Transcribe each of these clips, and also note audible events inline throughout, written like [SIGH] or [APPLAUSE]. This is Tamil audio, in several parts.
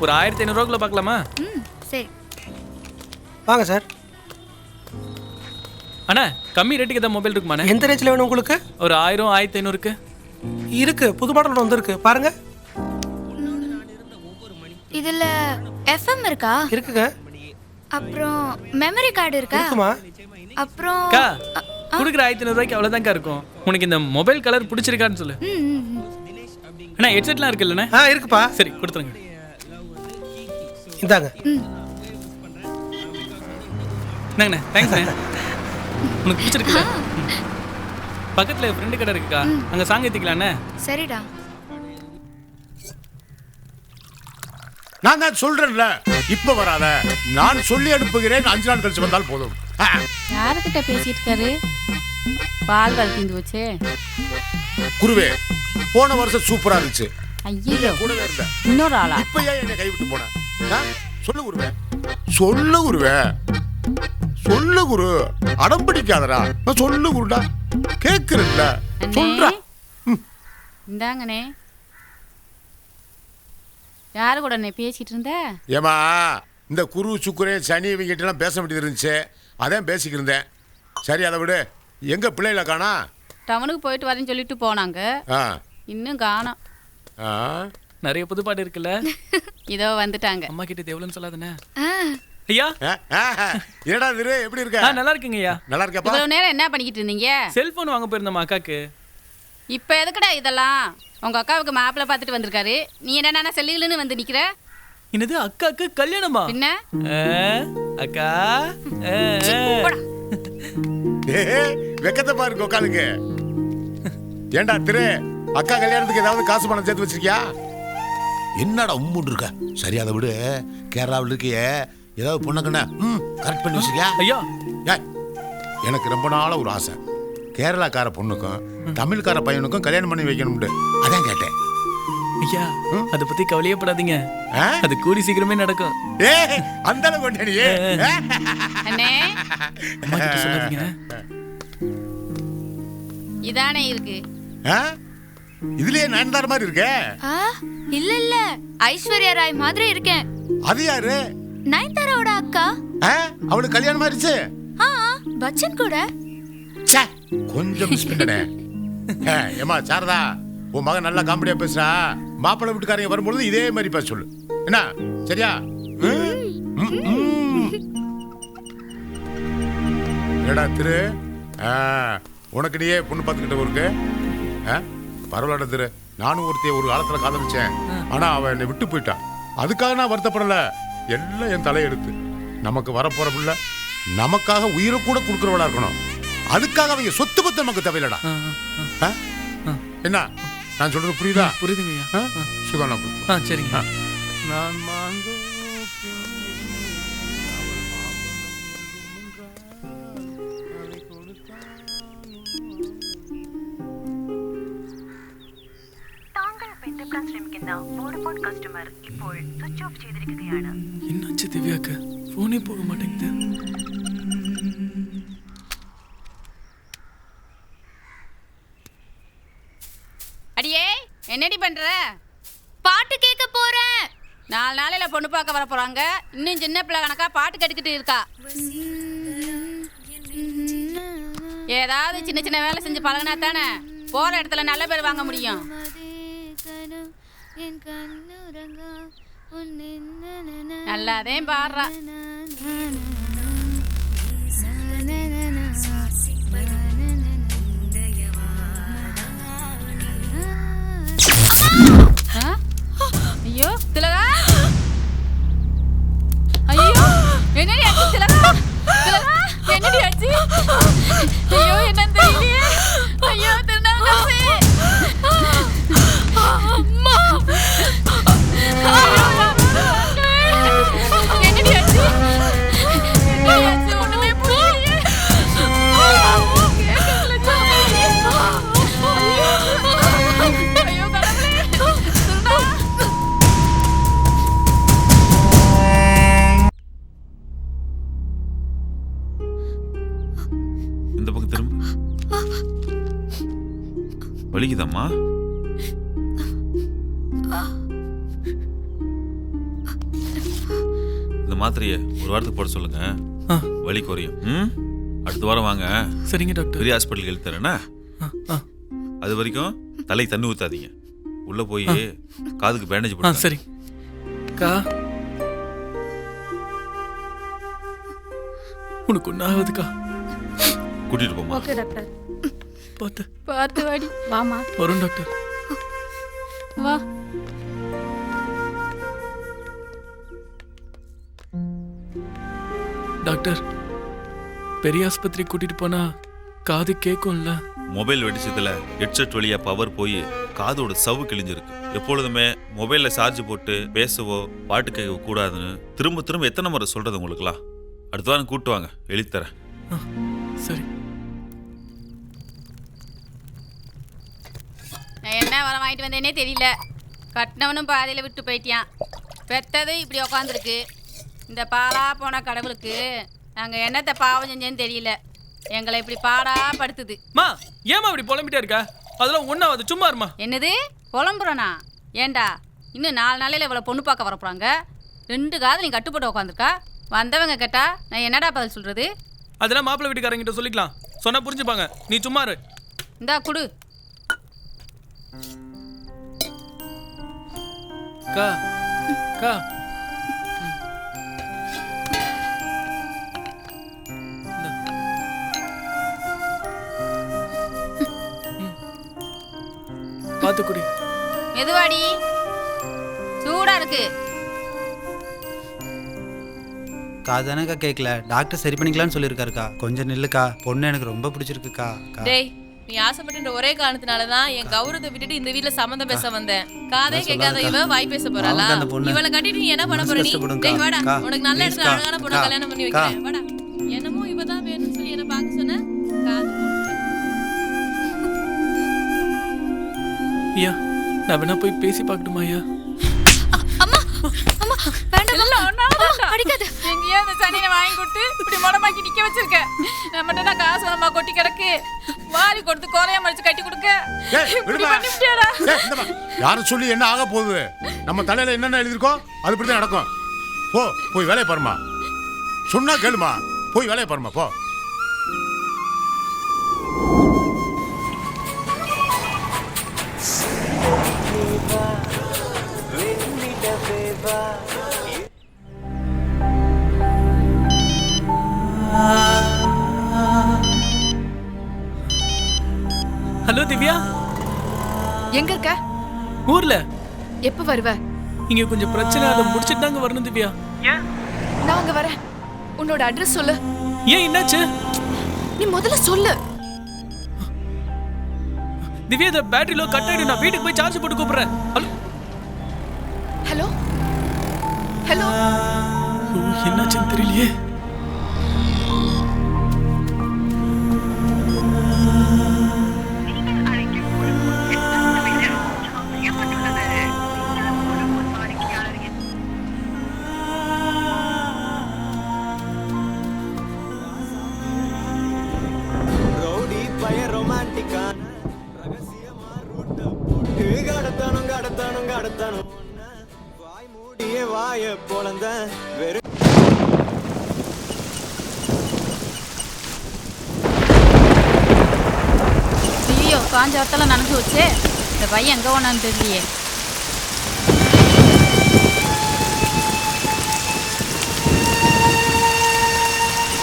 ஒரு ஆயிரத்தி ஐநூறுவாக்குள்ள பார்க்கலாமா? ம் சரி. வாங்க சார். அண்ணா கம்மி ரேட்டுக்கு ஏதாவது மொபைல் இருக்குமாண்ணே? எந்த ரேஞ்சில் வேணும் உங்களுக்கு? ஒரு ஆயிரம் ஆயிரத்தி ஐநூறுக்கு. இருக்கு புது மாடல் வந்திருக்கு. பாருங்க. இதுல எஃப்எம் இருக்கா? இருக்குங்க. அப்புறம் மெமரி கார்டு இருக்கா? இருக்குமா? அப்புறம் அக்கா கொடுக்குற ஆயிரத்தி ஐநூறுவாய்க்கு அவ்வளோதான்க்கா இருக்கும். உனக்கு இந்த மொபைல் கலர் பிடிச்சிருக்கான்னு சொல்லு. ம், ம், ம். அண்ணா ஹெட்செட்லாம் இருக்குல்லண்ணே? ஆ இருக்குப்பா. சரி கொடுத்துருங்க. இந்தாங்க. என்னங்கண்ணே தேங்க்ஸ்ண்ணே உனக்கு பிடிச்சிருக்குல்ல? பக்கத்தில் ஃப்ரெண்டு கடை இருக்குக்கா அங்கே சாங் ஏற்றிக்கலாண்ணே சரிடா. நான் தான் சொல்றேன்ல இப்ப வராத. நான் சொல்லி அனுப்புகிறேன் அஞ்சு நாள் கழிச்சு வந்தால் போதும். யாருக்கிட்ட பேசிட்டு இருக்காரு? பால் வர தீந்து போச்சே. குருவே போன வருஷம் சூப்பரா இருந்துச்சு. ஐயோ கூடவே இருந்த இன்னொரு ஆளா? இப்ப ஏன் என்னை கைவிட்டு போன? சொல்லு குருவே. சொல்லு குருவே. சொல்லு குரு. அடம் பிடிக்காதடா. நான் சொல்லு குருடா. கேக்குறேன்ல. சொல்றா. இந்தாங்கண்ணே. யாரு கூட அண்ணே பேசிட்டு இருந்த? ஏமா இந்த குரு சுக்குரே சனி இவங்கிட்ட எல்லாம் பேச வேண்டியது இருந்துச்சு. அதான் பேசிக்கிட்டு இருந்தேன். சரி அதை விடு. எங்க பிள்ளைகளை காணா? டவுனுக்கு போயிட்டு வரேன்னு சொல்லிட்டு போனாங்க. இன்னும் காணோம். ஆ. நிறைய புது பாட்டு இருக்குல்ல? [LAUGHS] இதோ வந்துட்டாங்க. அம்மா கிட்ட இது எவ்வளோன்னு சொல்லாதுண்ணே. ஐயா. என்னடா திரு எப்படி இருக்க? நல்லா இருக்குங்க ஐயா. நல்லா இருக்கப்பா இவ்வளவு நேரம் என்ன பண்ணிக்கிட்டு இருந்தீங்க? செல்போன் வாங்க போயிருந்தம்மா அக்காக்கு? இப்ப எதுக்குடா இதெல்லாம்? உங்க அக்காவுக்கு மாப்பிள்ளை பார்த்துட்டு வந்திருக்காரு. நீ என்னன்னா செல்லுன்னு வந்து நிக்கிற? என்னது அக்காக்கு கல்யாணமா? பின்ன? ஆ, அக்கா வெக்கத்தை பாரு உட்காந்துக்கு ஏண்டா திரு அக்கா கல்யாணத்துக்கு ஏதாவது காசு பணம் சேர்த்து வச்சிருக்கியா? என்னடா உம்முன்னு இருக்க சரி அதை விடு. கேரளாவில் இருக்கியே. ஏதாவது பொண்ணுக்கண்ணா ம் கரெக்ட் பண்ணி வச்சிருக்கியா? ஐயா. எனக்கு ரொம்ப நாளா ஒரு ஆசை. கேரளாக்கார பொண்ணுக்கும் தமிழ்கார பையனுக்கும் கல்யாணம் பண்ணி வைக்கணும்னு அதான் கேட்டேன். ஐயா அதை பத்தி கவலையே படாதீங்க ஆ? அது கூடி சீக்கிரமே நடக்கும். ஏய், அந்த அளவு அண்ணே. இதானே இருக்கு. ஆ? இதுலயே நயன்தார மாதிரி இருக்கே? இல்ல இல்ல. ஐஸ்வர்யா ராய் மாதிரி இருக்கேன். அது யாரு? நயன்தாராவோட அக்கா? அவளுக்கு கல்யாணம் ஆயிடுச்சு ஆ பச்சன் கூட. ச்சே, கொஞ்சம் மிஸ் பண்ணனே ஏ, ஏம்மா சாரதா உன் மகன் நல்லா காமெடியா பேசுறா. மாப்பிள்ளை வீட்டுக்காரங்க வரும்பொழுது இதே மாதிரி பேச சொல்லு. என்ன சரியா. என்னடா திரு? ஆ, உனக்கு நீயே பொண்ணு பார்த்துக்கிட்ட ஊருக்கு? ஆ? பரவாயில்ல திரு நானும் ஒருத்தைய ஒரு காலத்துல காதலிச்சேன். ஆனா அவன் என்னை விட்டு போயிட்டான் அதுக்காக நான் வருத்தப்படல. எல்லாம் என் தலையெடுத்து நமக்கு வரப்போற புள்ள நமக்காக உயிரை கூட கொடுக்குறவளா இருக்கணும். அதுக்காக அவங்க சொத்து பத்து நமக்கு தேவையில்லடா? என்ன? நான் சொல்றது புரியுதா? புரியுதுங்க? சுதானா புரியுது. ஆ சரிங்க. நான் மாந்தோ വോഡഫോൺ കസ്റ്റമർ ഇപ്പോൾ സ്വിച്ച് ഓഫ് ചെയ്തിരിക്കുകയാണ് என்னாச்சு திவ்யாக்கு ஃபோனே போக மாட்டேங்குது அடியே என்னடி பண்ற பாட்டு கேட்க போறேன் நாலு நாளையில பொண்ணு பார்க்க வர போறாங்க இன்னும் சின்ன பிள்ளை கணக்கா பாட்டு கட்டிக்கிட்டு இருக்கா ஏதாவது சின்ன சின்ன வேலை செஞ்சு பழகினா தானே போற இடத்துல நல்ல பேர் வாங்க முடியும் நல்லாதே பாடுறா? ஐயோ திலகா? ஐயோ என்னடி ஆச்சு திலகா? திலகா என்னடி ஆச்சு? ஐயோ என்னன்னு வலிக்குதாம்மா? மாத்திரையை ஒரு வாரத்துக்கு போட சொல்லுங்க. வலி குறையும். ம்? அடுத்த வாரம் வாங்க. சரிங்க டாக்டர். பெரிய ஹாஸ்பிட்டலுக்கு எழுதி தரேன்னா? அது வரைக்கும் தலை தண்ணி ஊத்தாதீங்க. உள்ள போய் காதுக்கு பேண்டேஜ் போட்டு சரி. கா உனக்கு ஒன்றும் ஆகுதுக்கா கூட்டிட்டு போமா ஓகே டாக்டர். பார்த்து பார்த்து வாடி. வாமா. வரும் டாக்டர். வா. டாக்டர் பெரிய ஆஸ்பத்திரி கூட்டிட்டு போனா காது கேட்கும்ல மொபைல் வெடிச்சதுல ஹெட்செட் வழியா பவர் போய் காதோட சவ்வு கிழிஞ்சிருக்கு. எப்பொழுதுமே மொபைல்ல சார்ஜ் போட்டு பேசவோ பாட்டு கேட்க கூடாதுன்னு திரும்ப திரும்ப எத்தனை முறை சொல்றது உங்களுக்குலாம் அடுத்த வாரம் கூட்டு வாங்க. எழுதி தரேன். ஆ, சரி. என்ன வரம் வாங்கிட்டு வந்தேனே தெரியல. கட்டினவனும் பாதையில் விட்டு போயிட்டியான் பெத்தது இப்படி உக்காந்துருக்கு. இந்த பாலா போன கடவுளுக்கு நாங்கள் என்னத்தை பாவம் செஞ்சேன்னு தெரியல. எங்களை இப்படி பாடா படுத்துது. மா ஏமா இப்படி புலம்பிட்டே இருக்க? அதெல்லாம் ஒன்றாவது சும்மா இருமா? என்னது? புலம்புறனா? ஏண்டா இன்னும் நாலு நாளையில் இவ்வளோ பொண்ணு பார்க்க வரப்போறாங்க ரெண்டு காதலையும் கட்டுப்பட்டு உட்காந்துருக்கா வந்தவங்க கேட்டா நான் என்னடா பதில் சொல்கிறது அதெல்லாம் மாப்பிள்ளை வீட்டுக்காரங்கிட்ட சொல்லிக்கலாம். சொன்னா புரிஞ்சுப்பாங்க. நீ சும்மா இரு. இந்தா குடு. கா கா. பார்த்து குடி. மெதுவாடி. சூடா இருக்கு. காதானக்கா கேட்கல டாக்டர் சரி பண்ணிக்கலாம்னு சொல்லியிருக்காருக்கா. கொஞ்சம் நில்லுக்கா. பொண்ணு எனக்கு ரொம்ப பிடிச்சிருக்குக்கா. அக்கா டேய் நீ ஆசைப்பட்ட ஒரே காரணத்தினால தான் என் கௌரவத்தை விட்டுட்டு இந்த வீட்ல சம்மந்தம் பேச வந்தேன். காதே கேட்காத இவ வாய் பேச போறாளா? வாங்க அந்த பொண்ணு. இவளை கட்டிட்டு நீ என்ன பண்ண போற நீ. டேய் வாடா. உனக்கு நல்ல இடத்துல அழகான பொண்ணை. கல்யாணம் பண்ணி அக்கா. வைக்கிறேன் வாடா. என்னமோ இவ தான் வேணும்னு சொல்லி என்ன பார்க்க சொன்ன? காது ஐயா நான் வேணா போய் பேசி பார்க்கட்டுமா ஐயா? அம்மா அம்மா வேண்டாம் அடிக்காத எங்கேயோ இந்த சனியை வாங்கி கொடுத்து இப்படி முடமாக்கி நிக்க வச்சிருக்க நம்மகிட்ட தான் காசு கொட்டி கிடக்கு வாரி கொடுத்து கோலையா மடிச்சு கட்டி கொடுக்க இப்படி. பண்ணிவிட்டியாடா. யாரும் சொல்லி என்ன ஆக போகுது நம்ம தலையில என்னென்ன எழுதிருக்கோ அது தான் நடக்கும் போ போய் வேலையை பாருமா சொன்னா கேளுமா போய் வேலையை பாருமா போ ஹலோ திவ்யா எங்க இருக்க? ஊர்ல. எப்ப வருவ? இங்க கொஞ்சம் பிரச்சனை அதை முடிச்சிட்டு தாங்க வரணும் திவ்யா. நான் அங்க வரேன். உன்னோட அட்ரஸ் சொல்லு. ஏன் என்னாச்சு? நீ முதல்ல சொல்லு. திவ்யா இந்த பேட்டரி லோ கட் ஆயிடும் நான் வீட்டுக்கு போய் சார்ஜ் போட்டு கூப்பிடுறேன். ஹலோ ஹலோ ஹலோ என்னாச்சுன்னு தெரியலையே. செவத்தெல்லாம் நனைஞ்சு வச்சு. இந்த பையன் எங்கே போனான்னு தெரியலையே.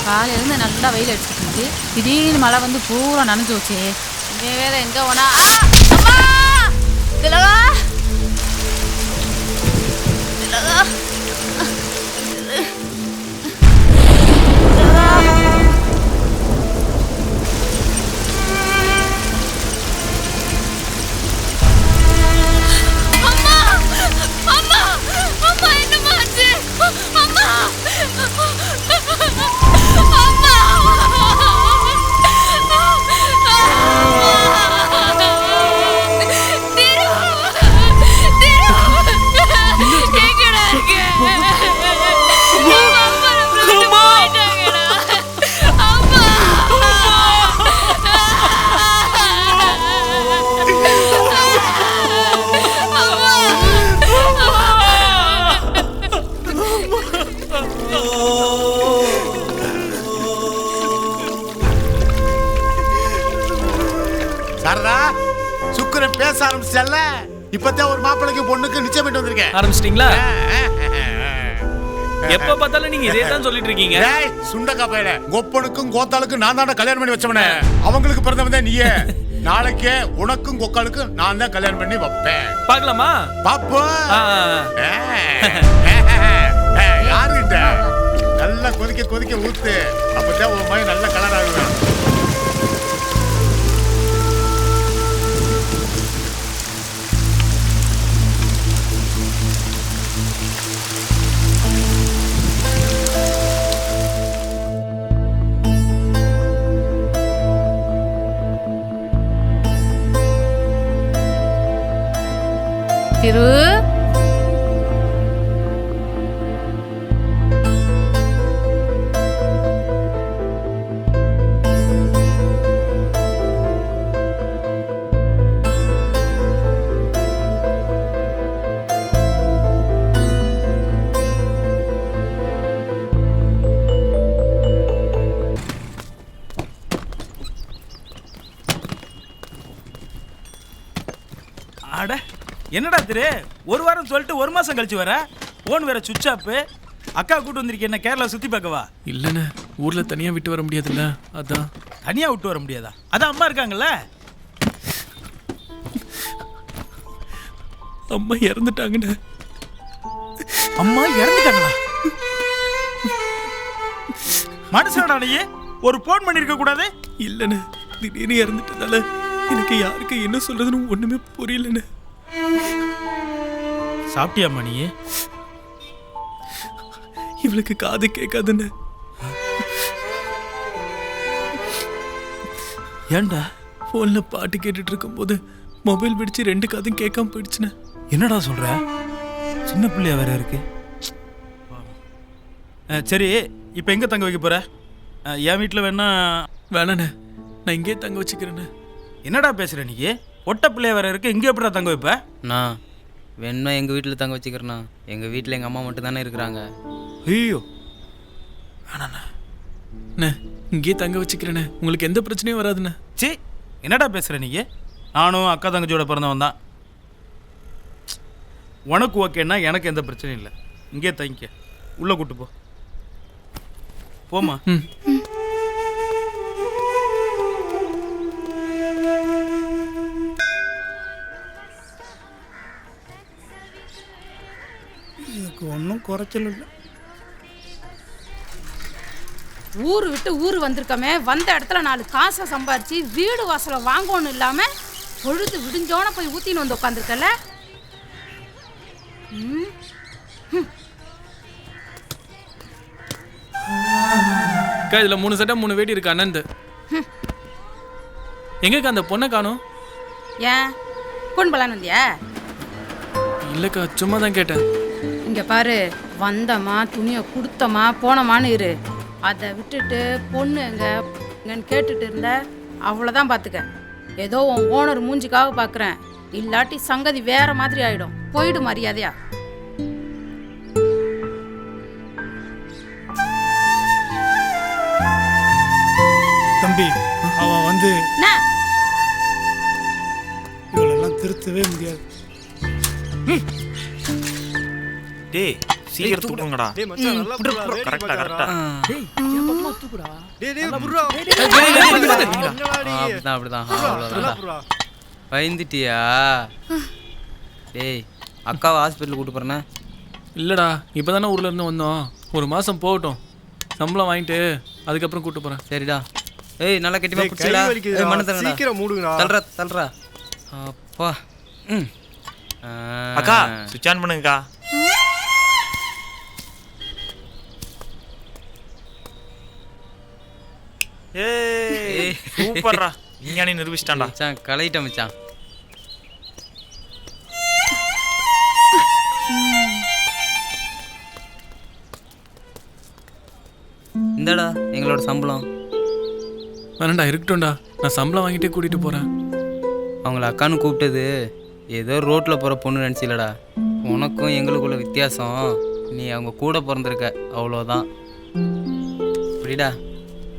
காலையிலேருந்து நல்லா வெயில் அடிச்சுட்டு திடீர்னு மழை வந்து பூரா நனைஞ்சு வச்சு. இவன் வேற எங்கே போனா? திலகா! திலகா! இப்பதான் ஒரு மாப்பிளைக்கு பொண்ணுக்கு நிச்சயம் பண்ணிட்டு வந்திருக்கேன். ஆரம்பிச்சிட்டிங்களா? எப்ப பார்த்தாலும் நீங்க இதே தான் சொல்லிட்டு இருக்கீங்க ஏய் சுண்டக்கா பையல கொப்பனுக்கும் கோத்தாளுக்கும் நான் தானே கல்யாணம் பண்ணி வச்சவனே. அவங்களுக்கு பிறந்தவன் தான் நீயே. நாளைக்கே உனக்கும் கொக்காளுக்கும் நான் தான் கல்யாணம் பண்ணி வைப்பேன். பார்க்கலாமா? பாப்போம். யாருகிட்ட? நல்லா கொதிக்க கொதிக்க ஊத்து. அப்பதான் உன் மகன் நல்ல கலர் ஆகுவேன் திரு அட என்னடா திரு ஒரு வாரம் சொல்லிட்டு ஒரு மாசம் கழிச்சு வர? ஓன் வேற சுவிட்ச் ஆப்பு அக்கா கூட்டு வந்திருக்கேன் என்ன கேரளா சுத்தி பார்க்கவா? இல்லண்ணே ஊர்ல தனியா விட்டு வர முடியாதுல்ல அதான். தனியா விட்டு வர முடியாதா? அதான் அம்மா இருக்காங்கல்ல? அம்மா இறந்துட்டாங்கண்ணே. அம்மா இறந்துட்டாங்களா? மனுஷனடா நீ ஒரு போன் பண்ணிருக்க கூடாது? இல்லண்ணே திடீர்னு இறந்துட்டதால எனக்கு யாருக்கு என்ன சொல்றதுன்னு ஒண்ணுமே புரியலண்ணே. சாப்பிட்டியாம்மா நீ இவளுக்கு காது கேட்காதுண்ணே ஏன்டா ஃபோன்ல பாட்டு கேட்டுட்டு இருக்கும்போது மொபைல் பிடிச்சு ரெண்டு காதும் கேட்காம போயிடுச்சுண்ணே என்னடா சொல்ற? சின்ன பிள்ளையா வேற இருக்கு. சரி இப்போ எங்க தங்க வைக்க போற? அஹ், என் வீட்டில் வேணா வேணாண்ணே நான் இங்கேயே தங்க வச்சுக்கிறேண்ணே. என்னடா பேசுற நீ? ஒட்ட பிள்ளையா வேற இருக்கு இங்கே எப்படிடா தங்க வைப்ப? நான் வேணும்னா எங்கள் வீட்டில் தங்க வச்சுக்கிறேண்ணா. எங்கள் வீட்டில் எங்கள் அம்மா மட்டும் தானே இருக்கிறாங்க. ஐயோ. அண்ணே இங்கேயே தங்க வச்சுக்கிறேண்ணே. உங்களுக்கு எந்த பிரச்சனையும் வராதுண்ணே. சி என்னடா பேசுற நீ நானும் அக்கா தங்கச்சியோட பிறந்தவன் தான். உனக்கு ஓகேன்னா எனக்கு எந்த பிரச்சனையும் இல்லை. இங்கே தங்கிக்க. உள்ள கூட்டு போ. போமா ஒன்றும் குறைச்சல் இல்லை. ஊர் விட்டு ஊர் வந்திருக்கமே. வந்த இடத்துல நாலு காசை சம்பாரிச்சு வீடு வாசலை வாங்கணும் இல்லாம பொழுது விடிஞ்சோன போய் ஊத்தின்னு வந்து உட்காந்துருக்கல அக்கா இதுல மூணு சட்டை மூணு வேடி இருக்கு அண்ணன் எங்கக்கா அந்த பொண்ணை காணோம்? ஏன்? பொன் பலான்னு வந்தியா? இல்லக்கா சும்மா தான் கேட்டேன். இங்க பாரு வந்தமா துணியை கொடுத்தமா போனமான்னு இரு. அதை விட்டுட்டு பொண்ணு எங்க எங்கன்னு கேட்டுட்டு இருந்த அவ்வளோதான் பார்த்துக்க ஏதோ உன் ஓனர் மூஞ்சிக்காக பார்க்குறேன் இல்லாட்டி சங்கதி வேற மாதிரி ஆயிடும். போயிடு மரியாதையா. தம்பி அவன் வந்து இவளெல்லாம் திருத்தவே முடியாது. டேய் சீக்கிரம் தூக்குங்கடா டேய் மச்சான் நல்லா கரெக்டா கரெக்டா டேய் டேய் புடுறா அப்படிதான் பயந்துட்டியா டேய் அக்காவை ஹாஸ்பிட்டல் கூட்டு போகிறேண்ணே இல்லடா இப்பதானே ஊர்ல இருந்து வந்தோம் ஒரு மாசம் போகட்டும் சம்பளம் வாங்கிட்டு அதுக்கப்புறம் கூட்டு போறேன் சரிடா ஏய் நல்லா கெட்டிமா வலிக்குதுடா. ஏய் மண்ணு தரங்கடா சீக்கிரம் மூடுங்கடா. அப்பா. அக்கா சுவிட்ச் ஆன் பண்ணுங்கக்கா ஏய் சூப்பர்ரா. விஞ்ஞானி நிரூபிச்சிட்டான்டா. மச்சான் கலையிட்ட மச்சான். இந்தடா எங்களோட சம்பளம். வேணாண்டா இருக்கட்டும்டா. நான் சம்பளம் வாங்கிட்டே கூட்டிட்டு போறேன். அவங்கள அக்கான்னு கூப்பிட்டது. ஏதோ ரோட்டில் போகிற பொண்ணு நினச்சிலடா. உனக்கும் எங்களுக்குள்ள வித்தியாசம். நீ அவங்க கூட பிறந்திருக்க. அவ்வளோதான் புரியுடா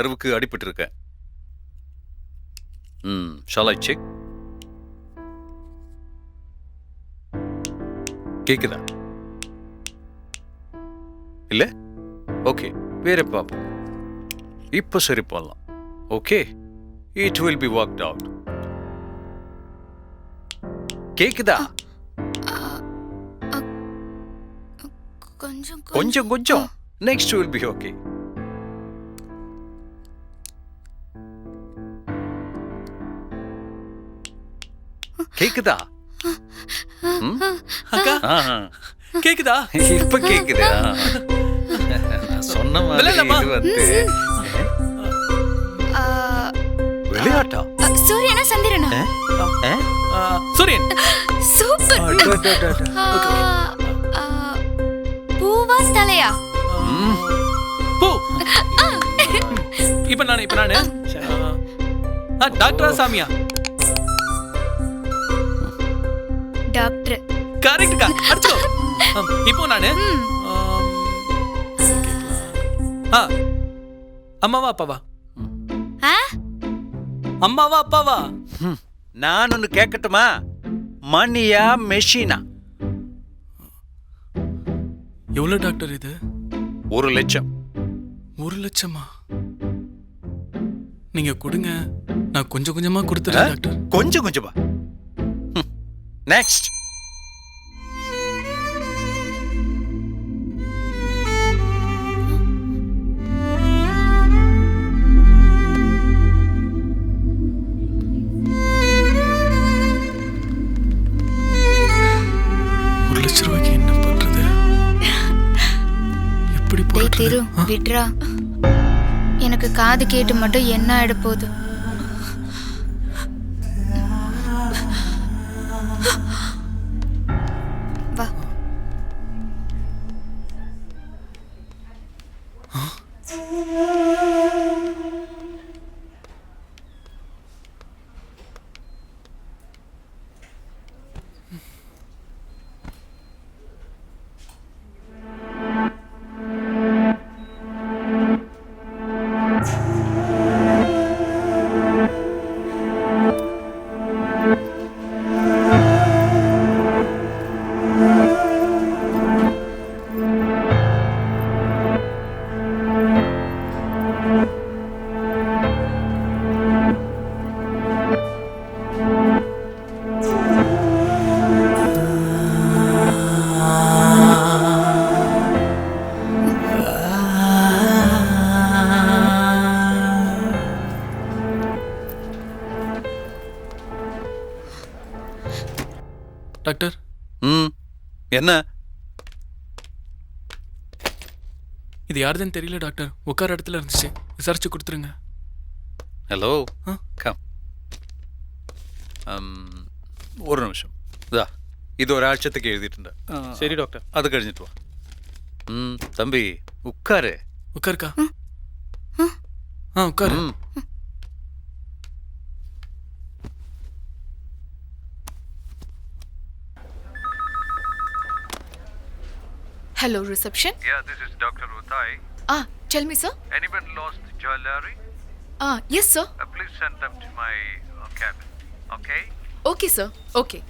நர்வுக்கு அடிபட்டு இருக்க ம் ஷால் ஐ செக் கேக்குதா? இல்ல? ஓகே வேற பாப்போம் இப்போ சரி பண்ணலாம். Okay it will be worked out கேக்குதா? கொஞ்சம் கொஞ்சம். கொஞ்சம் நெக்ஸ்ட் வில் பி ஓகே கேக்குதா? அக்கா. கேக்குதா? இப்ப கேக்குதா. சொன்ன மாதிரி? இது வந்து விளையாட்டா? சூரியனா சந்திரனா? சூரியன். சூப்பர். பூவா தலையா. பூ. இப்ப நானு இப்ப நானு. ஆ, டாக்டரா சாமியா? கரெக்ட்க்கா அடிச்சோ இப்போ நானு ஆ அம்மாவா அப்பாவா? ஆ? அம்மாவா அப்பாவா. நான் ஒன்னு கேட்கட்டுமா மணியா மெஷினா? எவ்வளவு டாக்டர் இது? ஒரு லட்சம். ஒரு லட்சமா? நீங்க கொடுங்க. நான் கொஞ்சம் கொஞ்சமா கொடுத்துறேன் டாக்டர். கொஞ்சம் கொஞ்சமா. நெக்ஸ்ட் விட்ரா எனக்கு காது கேட்டு மட்டும் என்ன ஆயிட போகுது என்ன? இது யாருதுன்னு தெரியல டாக்டர். உட்கார இடத்துல இருந்துச்சு. விசாரிச்சு கொடுத்துருங்க. ஹலோ ஆ? கம் ஒரு நிமிஷம். இதா இது ஒரு ஆட்சத்துக்கு எழுதிட்டு இருந்தேன். சரி டாக்டர். அது கழிஞ்சிட்டு வா. ம் தம்பி உட்காரு. உட்காருக்கா? ஆ உட்காரு. ம். Hello, reception. Yeah, this is Dr. Uthai. Ah, tell me, sir. Anyone lost jewelry? Ah, yes, sir. Uh, please send them to my uh, cabin. Okay? Okay, sir. Okay.